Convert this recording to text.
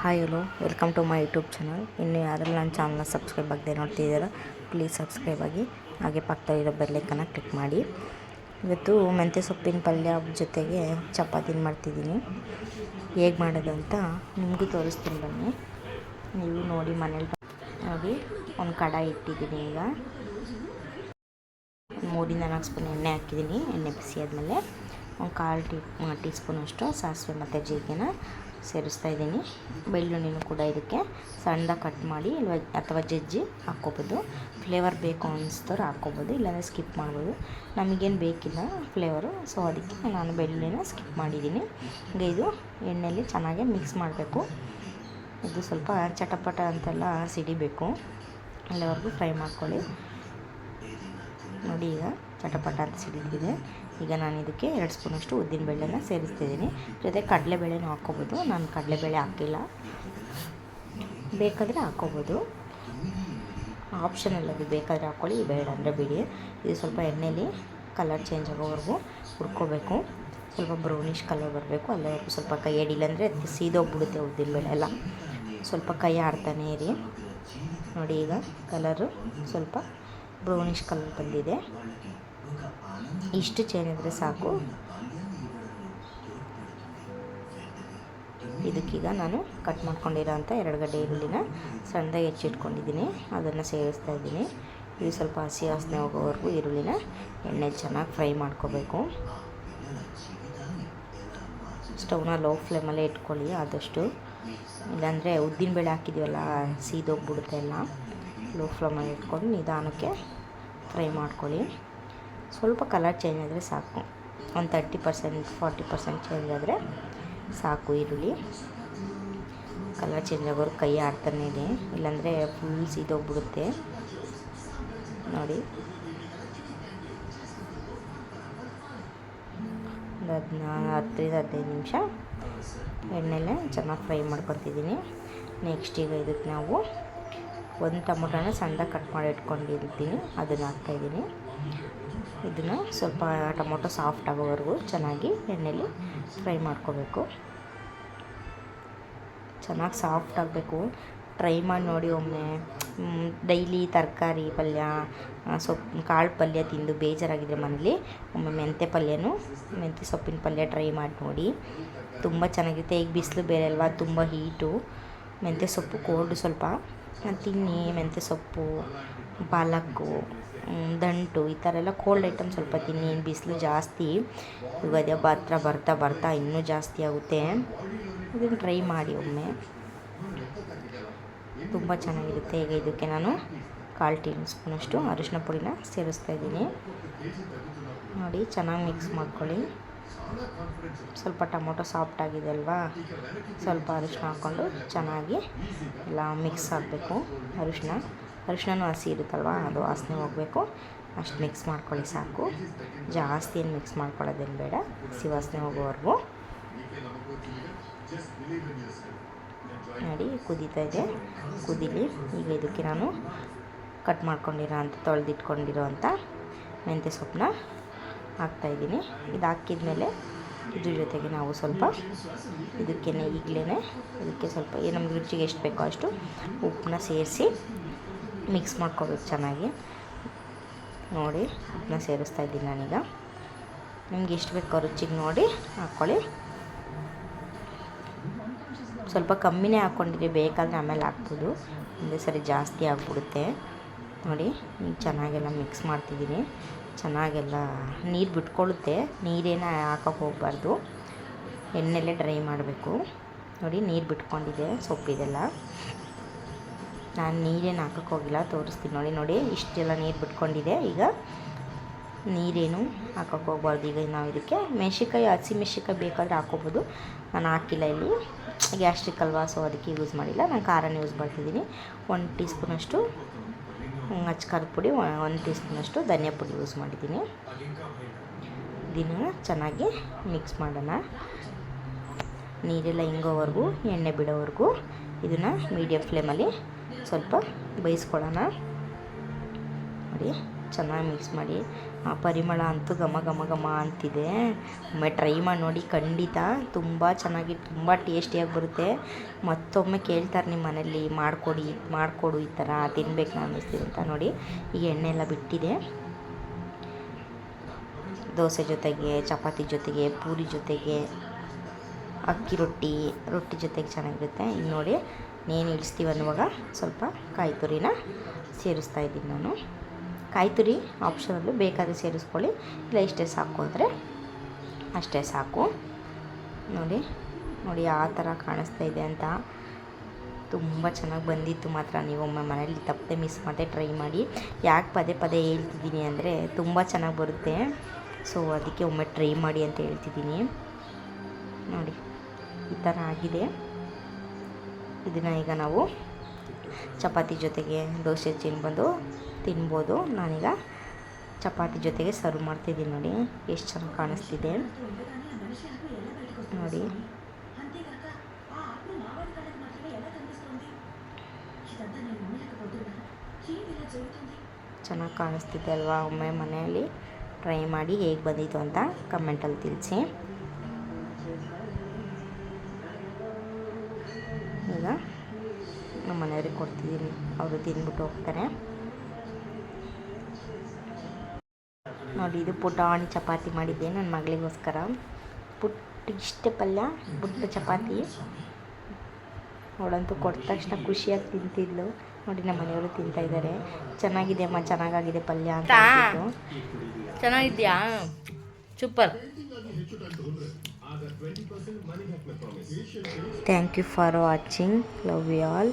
Hi hello welcome to my YouTube channel ಇನ್ನು ಯಾರೆಲ್ಲ ನನ್ನ ಚಾನಲ್ನ ಸಬ್ಸ್ಕ್ರೈಬ್ ಆಗದೆ ನೋಡ್ತಿದ್ದೀರ ಪ್ಲೀಸ್ ಸಬ್ಸ್ಕ್ರೈಬ್ ಆಗಿ. ಹಾಗೆ ಪಕ್ಕದಲ್ಲಿರೋ ಬೆಲ್ಲೈಕನ್ನ ಕ್ಲಿಕ್ ಮಾಡಿ. ಇವತ್ತು ಮೆಂತ್ಯ ಸೊಪ್ಪಿನ ಪಲ್ಯ ಜೊತೆಗೆ ಚಪಾತಿನ ಮಾಡ್ತಿದ್ದೀನಿ. ಹೇಗೆ ಮಾಡೋದು ಅಂತ ನಿಮಗೂ ತೋರಿಸ್ತೀನಿ ಬನ್ನಿ. ನೀವು ನೋಡಿ ಮನೇಲಿ. ನೋಡಿ ಒಂದು ಕಡಾಯಿ ಇಟ್ಟಿದ್ದೀನಿ ಈಗ. ಮೂರಿಂದ ನಾಲ್ಕು ಸ್ಪೂನ್ ಎಣ್ಣೆ ಹಾಕಿದ್ದೀನಿ, ಎಣ್ಣೆ ಬಿಸಿ ಆದಮೇಲೆ. ಒಂದು ಕಾಲು ಟೀ ಟೀ ಸ್ಪೂನಷ್ಟು ಸಾಸಿವೆ ಮತ್ತು ಜೀರಿಗೆನ ಸೇರಿಸ್ತಾ ಇದ್ದೀನಿ. ಬೆಳ್ಳುಳ್ಳಿನೂ ಕೂಡ ಇದಕ್ಕೆ ಸಣ್ಣದಾಗಿ ಕಟ್ ಮಾಡಿ ಇಲ್ವ, ಅಥವಾ ಜಜ್ಜಿ ಹಾಕ್ಕೋಬೋದು. ಫ್ಲೇವರ್ ಬೇಕು ಅನ್ನಿಸ್ದವ್ರು ಹಾಕ್ಕೋಬೋದು, ಇಲ್ಲಾಂದರೆ ಸ್ಕಿಪ್ ಮಾಡ್ಬೋದು. ನಮಗೇನು ಬೇಕಿಲ್ಲ ಫ್ಲೇವರು ಸೊ ಅದಕ್ಕೆ ನಾನು ಬೆಳ್ಳುಳ್ಳಿನ ಸ್ಕಿಪ್ ಮಾಡಿದ್ದೀನಿ. ಈಗ ಇದು ಎಣ್ಣೆಯಲ್ಲಿ ಚೆನ್ನಾಗಿ ಮಿಕ್ಸ್ ಮಾಡಬೇಕು. ಇದು ಸ್ವಲ್ಪ ಚಟಪಟ ಅಂತೆಲ್ಲ ಸಿಡಿಬೇಕು. ಅಲ್ಲಿವರೆಗೂ ಫ್ರೈ ಮಾಡ್ಕೊಳ್ಳಿ. ನೋಡಿ ಈಗ. ಚಟಪಟ ಅಂತ ಸಿಡಿದಿದೆ ಈಗ ನಾನು ಇದಕ್ಕೆ ಎರಡು ಸ್ಪೂನಷ್ಟು ಉದ್ದಿನಬೇಳೆನ ಸೇರಿಸ್ತಿದ್ದೀನಿ. ಜೊತೆ ಕಡಲೆಬೇಳೆನೂ ಹಾಕ್ಕೋಬೋದು. ನಾನು ಕಡಲೆಬೇಳೆ ಹಾಕಿಲ್ಲ. ಬೇಕಾದರೆ ಹಾಕ್ಕೋಬೋದು. ಆಪ್ಷನಲ್ ಅದು ಬೇಕಾದರೆ ಹಾಕ್ಕೊಳ್ಳಿ, ಬೇಡ ಅಂದರೆ ಬಿಡಿ. ಇದು ಸ್ವಲ್ಪ ಎಣ್ಣೆಲಿ ಕಲರ್ ಚೇಂಜ್ ಆಗೋವರೆಗೂ ಹುರ್ಕೋಬೇಕು. ಸ್ವಲ್ಪ ಬ್ರೌನಿಷ್ ಕಲರ್ ಬರಬೇಕು. ಅಲ್ಲಿವರೆಗೂ ಸ್ವಲ್ಪ ಕೈ ಅಡಿಲ್ಲ ಅಂದರೆ ಸೀದೋಗ್ಬಿಡುತ್ತೆ ಉದ್ದಿನಬೇಳೆ ಎಲ್ಲ. ಸ್ವಲ್ಪ ಕೈ ಆಡ್ತಾನೆ ಇರಿ. ನೋಡಿ ಈಗ ಕಲರು ಸ್ವಲ್ಪ ಬ್ರೌನಿಷ್ ಕಲರ್ ಬಂದಿದೆ. ಇಷ್ಟು ಚೇಂಜ್ ಆದರೆ ಸಾಕು. ಇದಕ್ಕೀಗ ನಾನು ಕಟ್ ಮಾಡ್ಕೊಂಡಿರೋ ಅಂಥ ಎರಡು ಗಡ್ಡೆ ಈರುಳ್ಳಿನ ಸಣ್ಣದಾಗಿ ಹೆಚ್ಚಿಟ್ಕೊಂಡಿದ್ದೀನಿ. ಅದನ್ನು ಸೇರಿಸ್ತಾ ಇದ್ದೀನಿ. ಇದು ಸ್ವಲ್ಪ ಹಸಿ ವಾಸನೆ ಹೋಗೋವರೆಗೂ ಈರುಳ್ಳಿನ ಎಣ್ಣೆ ಚೆನ್ನಾಗಿ ಫ್ರೈ ಮಾಡ್ಕೋಬೇಕು. ಸ್ಟವ್ನ ಲೋ ಫ್ಲೇಮಲ್ಲೇ ಇಟ್ಕೊಳ್ಳಿ ಆದಷ್ಟು. ಇಲ್ಲಾಂದರೆ ಉದ್ದಿನಬೇಳೆ ಹಾಕಿದ್ದೀವಲ್ಲ ಸೀದೋಗ್ಬಿಡುತ್ತೆ ಎಲ್ಲ. ಲೋ ಫ್ಲೇಮಲ್ಲಿ ಇಟ್ಕೊಂಡು ನಿಧಾನಕ್ಕೆ ಫ್ರೈ ಮಾಡ್ಕೊಳ್ಳಿ. ಸ್ವಲ್ಪ ಕಲರ್ ಚೇಂಜ್ ಆದರೆ ಸಾಕು. ಒಂದು thirty percent forty percent change ಆದರೆ ಸಾಕು ಈರುಳ್ಳಿ. ಕಲರ್ ಚೇಂಜ್ ಆಗೋರು ಕೈ ಆಡ್ತಾನೆ ಇದೆ. ಇಲ್ಲಾಂದರೆ ಫುಲ್ ಸೀದೋಗ್ಬಿಡುತ್ತೆ ನೋಡಿ. ಒಂದು ಹದಿನಾ ಹತ್ತರಿಂದ ಹದಿನೈದು ನಿಮಿಷ ಎಣ್ಣೆಲೆ ಚೆನ್ನಾಗಿ ಫ್ರೈ ಮಾಡ್ಕೊತಿದ್ದೀನಿ. ನೆಕ್ಸ್ಟ್ ಈಗ ಇದಕ್ಕೆ ನಾವು ಒಂದು ಟೊಮೊಟೊನ ಸಣ್ಣದಾಗಿ ಕಟ್ ಮಾಡಿ ಇಟ್ಕೊಂಡಿರ್ತೀನಿ. ಅದನ್ನು ಹಾಕ್ತಾಯಿದ್ದೀನಿ ಇದನ್ನು ಸ್ವಲ್ಪ ಟೊಮೊಟೊ ಸಾಫ್ಟ್ ಆಗೋವರೆಗೂ ಚೆನ್ನಾಗಿ ಎಣ್ಣೆಲಿ ಫ್ರೈ ಮಾಡ್ಕೋಬೇಕು. ಚೆನ್ನಾಗಿ ಸಾಫ್ಟ್ ಆಗಬೇಕು. ಟ್ರೈ ಮಾಡಿ ನೋಡಿ ಒಮ್ಮೆ. ಡೈಲಿ ತರಕಾರಿ ಪಲ್ಯ ಸೊಪ್ಪು ಕಾಳು ಪಲ್ಯ ತಿಂದು ಬೇಜಾರಾಗಿದ್ದರೆ ಮನೇಲಿ ಒಮ್ಮೆ ಮೆಂತ್ಯ ಪಲ್ಯನೂ ಮೆಂತೆ ಸೊಪ್ಪಿನ ಪಲ್ಯ ಟ್ರೈ ಮಾಡಿ ನೋಡಿ. ತುಂಬ ಚೆನ್ನಾಗಿರುತ್ತೆ. ಈಗ ಬಿಸಿಲು ಬೇರೆ ಅಲ್ವಾ? ತುಂಬ ಹೀಟು ಮೆಂತ್ಯ ಸೊಪ್ಪು ಕೋಲ್ಡು ಸ್ವಲ್ಪ ತಿನ್ನಿ ಮೆಂತ್ಯ ಸೊಪ್ಪು ಪಾಲಕ್ಕು ದಂಟು ಈ ಥರ ಎಲ್ಲ ಕೋಲ್ಡ್ ಐಟಮ್ ಸ್ವಲ್ಪ ತಿನ್ನಿ. ಬಿಸಿಲು ಜಾಸ್ತಿ. ಯುಗಾದಿ ಹಬ್ಬ ಹತ್ರ ಬರ್ತಾ ಬರ್ತಾ ಇನ್ನೂ ಜಾಸ್ತಿ ಆಗುತ್ತೆ. ಇದನ್ನು ಟ್ರೈ ಮಾಡಿ ಒಮ್ಮೆ. ತುಂಬ ಚೆನ್ನಾಗಿರುತ್ತೆ. ಈಗ ಇದಕ್ಕೆ ನಾನು ಕಾಲು ಟೀ ಸ್ಪೂನಷ್ಟು ಅರಿಶಿನ ಪುಡಿನ ಸೇರಿಸ್ತಾ ಇದ್ದೀನಿ. ನೋಡಿ, ಚೆನ್ನಾಗಿ ಮಿಕ್ಸ್ ಮಾಡ್ಕೊಳ್ಳಿ. ಸ್ವಲ್ಪ ಟೊಮೊಟೊ ಸಾಫ್ಟ್ ಆಗಿದೆ ಅಲ್ವಾ? ಸ್ವಲ್ಪ ಅರಿಶಿನ ಹಾಕ್ಕೊಂಡು ಚೆನ್ನಾಗಿ ಎಲ್ಲ ಮಿಕ್ಸ್ ಆಗಬೇಕು. ಅರಿಶಿನ ಅರಿಶಿನೂ ಹಸಿ ಇರುತ್ತಲ್ವ? ಅದು ವಾಸನೆ ಹೋಗಬೇಕು. ಅಷ್ಟು ಮಿಕ್ಸ್ ಮಾಡ್ಕೊಳ್ಳಿ ಸಾಕು. ಜಾಸ್ತಿ ಏನು ಮಿಕ್ಸ್ ಮಾಡ್ಕೊಳ್ಳೋದೇನು ಬೇಡ. ಹಸಿ ವಾಸನೆ ಹೋಗೋವರೆಗೂ. ನೋಡಿ, ಕುದೀತಾ ಇದೆ. ಕುದೀಲಿ. ಈಗ ಇದಕ್ಕೆ ನಾನು ಕಟ್ ಮಾಡ್ಕೊಂಡಿರೋ ಅಂತ, ತೊಳೆದಿಟ್ಕೊಂಡಿರೋ ಅಂಥ ಮೆಂತ್ಯ ಸೊಪ್ಪನ್ನ ಹಾಕ್ತಾಯಿದ್ದೀನಿ ಇದು ಹಾಕಿದ್ಮೇಲೆ ಇದ್ರ ಜೊತೆಗೆ ನಾವು ಸ್ವಲ್ಪ ಇದಕ್ಕೆ ಈಗಲೇ ಇದಕ್ಕೆ ಸ್ವಲ್ಪ ನಮ್ಗೆ ರುಚಿಗೆ ಎಷ್ಟು ಬೇಕೋ ಅಷ್ಟು ಉಪ್ಪನ್ನ ಸೇರಿಸಿ ಮಿಕ್ಸ್ ಮಾಡ್ಕೋಬೇಕು ಚೆನ್ನಾಗಿ. ನೋಡಿ ಉಪ್ಪನ್ನ ಸೇರಿಸ್ತಾ ಇದ್ದೀನಿ ನಾನೀಗ. ನಿಮ್ಗೆ ಎಷ್ಟು ಬೇಕೋ ರುಚಿಗೆ ನೋಡಿ ಹಾಕ್ಕೊಳ್ಳಿ ಸ್ವಲ್ಪ ಕಮ್ಮಿನೇ ಹಾಕ್ಕೊಂಡಿರಿ, ಬೇಕಾದರೆ ಆಮೇಲೆ ಹಾಕ್ಬೋದು. ಒಂದೇ ಸರಿ ಜಾಸ್ತಿ ಆಗಿಬಿಡುತ್ತೆ. ನೋಡಿ ಈಗ ಚೆನ್ನಾಗೆಲ್ಲ ಮಿಕ್ಸ್ ಮಾಡ್ತಿದ್ದೀನಿ ಚೆನ್ನಾಗೆಲ್ಲ ನೀರು ಬಿಟ್ಕೊಳ್ಳುತ್ತೆ ನೀರೇನು ಹಾಕೋಕೆ ಹೋಗಬಾರ್ದು. ಎಣ್ಣೆಲ್ಲೇ ಡ್ರೈ ಮಾಡಬೇಕು. ನೋಡಿ, ನೀರು ಬಿಟ್ಕೊಂಡಿದೆ ಸೊಪ್ಪಿದೆಲ್ಲ ನಾನು ನೀರೇನು ಹಾಕೋಕೆ ಹೋಗಿಲ್ಲ, ತೋರಿಸ್ತೀನಿ ನೋಡಿ ನೋಡಿ, ಇಷ್ಟೆಲ್ಲ ನೀರು ಬಿಟ್ಕೊಂಡಿದೆ. ಈಗ ನೀರೇನು ಹಾಕೋಕೆ ಹೋಗ್ಬಾರ್ದು. ಈಗ ನಾವು ಇದಕ್ಕೆ ಮೆಣಸಿಕಾಯಿ ಹಸಿ ಮೆಣಸಿಕಾಯಿ ಬೇಕಾದರೆ ಹಾಕೋಬೋದು. ನಾನು ಹಾಕಿಲ್ಲ ಇಲ್ಲಿ. ಗ್ಯಾಸ್ಟ್ರಿಕ್ ಅಲ್ವಾ ಸೊ ಅದಕ್ಕೆ ಯೂಸ್ ಮಾಡಿಲ್ಲ. ನಾನು ಖಾರನ ಯೂಸ್ ಮಾಡ್ತಿದ್ದೀನಿ ಒಂದು ಟೀ ಸ್ಪೂನಷ್ಟು ಅಚ್ಚ ಖಾರದ ಪುಡಿ ಒಂದು ಟೀ ಸ್ಪೂನಷ್ಟು ಧನಿಯಾ ಪುಡಿ ಯೂಸ್ ಮಾಡಿದ್ದೀನಿ. ಇದನ್ನು ಚೆನ್ನಾಗಿ ಮಿಕ್ಸ್ ಮಾಡೋಣ. ನೀರೆಲ್ಲ ಹಿಂಗೋವರೆಗೂ ಎಣ್ಣೆ ಬಿಡೋವರೆಗೂ ಇದನ್ನು ಮೀಡಿಯಮ್ ಫ್ಲೇಮಲ್ಲಿ ಸ್ವಲ್ಪ ಬೇಯಿಸ್ಕೊಳ್ಳೋಣ. ನೋಡಿ. ಚೆನ್ನಾಗಿ ಮಿಕ್ಸ್ ಮಾಡಿ. ಆ ಪರಿಮಳ ಅಂತೂ ಘಮ ಘಮ ಘಮ ಅಂತಿದೆ. ಒಮ್ಮೆ ಟ್ರೈ ಮಾಡಿ ನೋಡಿ, ಖಂಡಿತ ತುಂಬ ಚೆನ್ನಾಗಿ, ತುಂಬ ಟೇಸ್ಟಿಯಾಗಿ ಬರುತ್ತೆ. ಮತ್ತೊಮ್ಮೆ ಕೇಳ್ತಾರೆ ನಿಮ್ಮ ಮನೇಲಿ, ಮಾಡಿಕೊಡಿ, ಮಾಡಿಕೊಡು ಈ ಥರ ತಿನ್ಬೇಕು ನಾನು ಅನ್ನಿಸ್ತಿದೆ ಅಂತ ನೋಡಿ, ಈಗ ಎಣ್ಣೆ ಎಲ್ಲ ಬಿಟ್ಟಿದೆ. ದೋಸೆ ಜೊತೆಗೆ, ಚಪಾತಿ ಜೊತೆಗೆ, ಪೂರಿ ಜೊತೆಗೆ, ಅಕ್ಕಿ ರೊಟ್ಟಿ ರೊಟ್ಟಿ ಜೊತೆಗೆ ಚೆನ್ನಾಗಿರುತ್ತೆ. ಈಗ ನೋಡಿ, ನೇನು ಇಳಿಸ್ತೀವಿ ಅನ್ನುವಾಗ ಸ್ವಲ್ಪ ಕಾಯಿ ತುರಿನ ಸೇರಿಸ್ತಾ ಇದ್ದೀನಿ ನಾನು. ಕಾಯಿ ಆಪ್ಷನಲ್ಲೂ ಬೇಕಾದ್ರೆ ಸೇರಿಸ್ಕೊಳ್ಳಿ. ಇಲ್ಲ ಇಷ್ಟೇ ಸಾಕು ಅಂದರೆ ಅಷ್ಟೇ ಸಾಕು. ನೋಡಿ ನೋಡಿ ಆ ಥರ ಕಾಣಿಸ್ತಾ ಇದೆ ಅಂತ. ತುಂಬ ಚೆನ್ನಾಗಿ ಬಂದಿತ್ತು ಮಾತ್ರ. ನೀವು ಒಮ್ಮೆ ಮನೇಲಿ ತಪ್ಪದೆ ಮಿಸ್ ಮಾಡದೆ ಟ್ರೈ ಮಾಡಿ. ಯಾಕೆ ಪದೇ ಪದೇ ಹೇಳ್ತಿದ್ದೀನಿ ಅಂದರೆ ತುಂಬ ಚೆನ್ನಾಗಿ ಬರುತ್ತೆ. ಸೊ ಅದಕ್ಕೆ ಒಮ್ಮೆ ಟ್ರೈ ಮಾಡಿ ಅಂತ ಹೇಳ್ತಿದ್ದೀನಿ. ನೋಡಿ, ಈ ಥರ ಆಗಿದೆ. ಇದನ್ನು ಈಗ ನಾವು ಚಪಾತಿ ಜೊತೆಗೆ ದೋಸೆ ತಿನ್ಬಂದು ತಿನ್ಬೋದು. ನಾನೀಗ ಚಪಾತಿ ಜೊತೆಗೆ ಸರ್ವ್ ಮಾಡ್ತಿದ್ದೀನಿ ನೋಡಿ, ಎಷ್ಟು ಚೆನ್ನಾಗಿ ಕಾಣಿಸ್ತಿದೆ. ನೋಡಿ. ಚೆನ್ನಾಗಿ ಕಾಣಿಸ್ತಿದೆ ಅಲ್ವಾ? ಒಮ್ಮೆ ಮನೆಯಲ್ಲಿ ಟ್ರೈ ಮಾಡಿ ಹೇಗೆ ಬಂದಿತ್ತು ಅಂತ ಕಮೆಂಟಲ್ಲಿ ತಿಳಿಸಿ. ಈಗ ನಮ್ಮ ಮನೆಯವ್ರಿಗೆ ಕೊಡ್ತಿದ್ದೀನಿ. ಅವರು ತಿಂದ್ಬಿಟ್ಟು ಹೋಗ್ತಾರೆ. ನೋಡಿ ಇದು ಪುಟಾಣಿ ಚಪಾತಿ ಮಾಡಿದ್ದೆ ನನ್ನ ಮಗಳಿಗೋಸ್ಕರ. ಪುಟ್ಟ ಇಷ್ಟ ಪಲ್ಯ ಪುಟ್ಟ ಚಪಾತಿ. ನೋಡಂತೂ ಕೊಟ್ಟ ತಕ್ಷಣ ಖುಷಿಯಾಗಿ ತಿಂತಿದ್ಲು. ನೋಡಿ ನಮ್ಮ ಮನೆಯವರು ತಿಂತಾ ಇದ್ದಾರೆ ಚೆನ್ನಾಗಿದೆ ಅಮ್ಮ ಚೆನ್ನಾಗಾಗಿದೆ ಪಲ್ಯ ಅಂತ. ಚೆನ್ನಾಗಿದ್ಯಾ? Super. Thank you for watching love you all.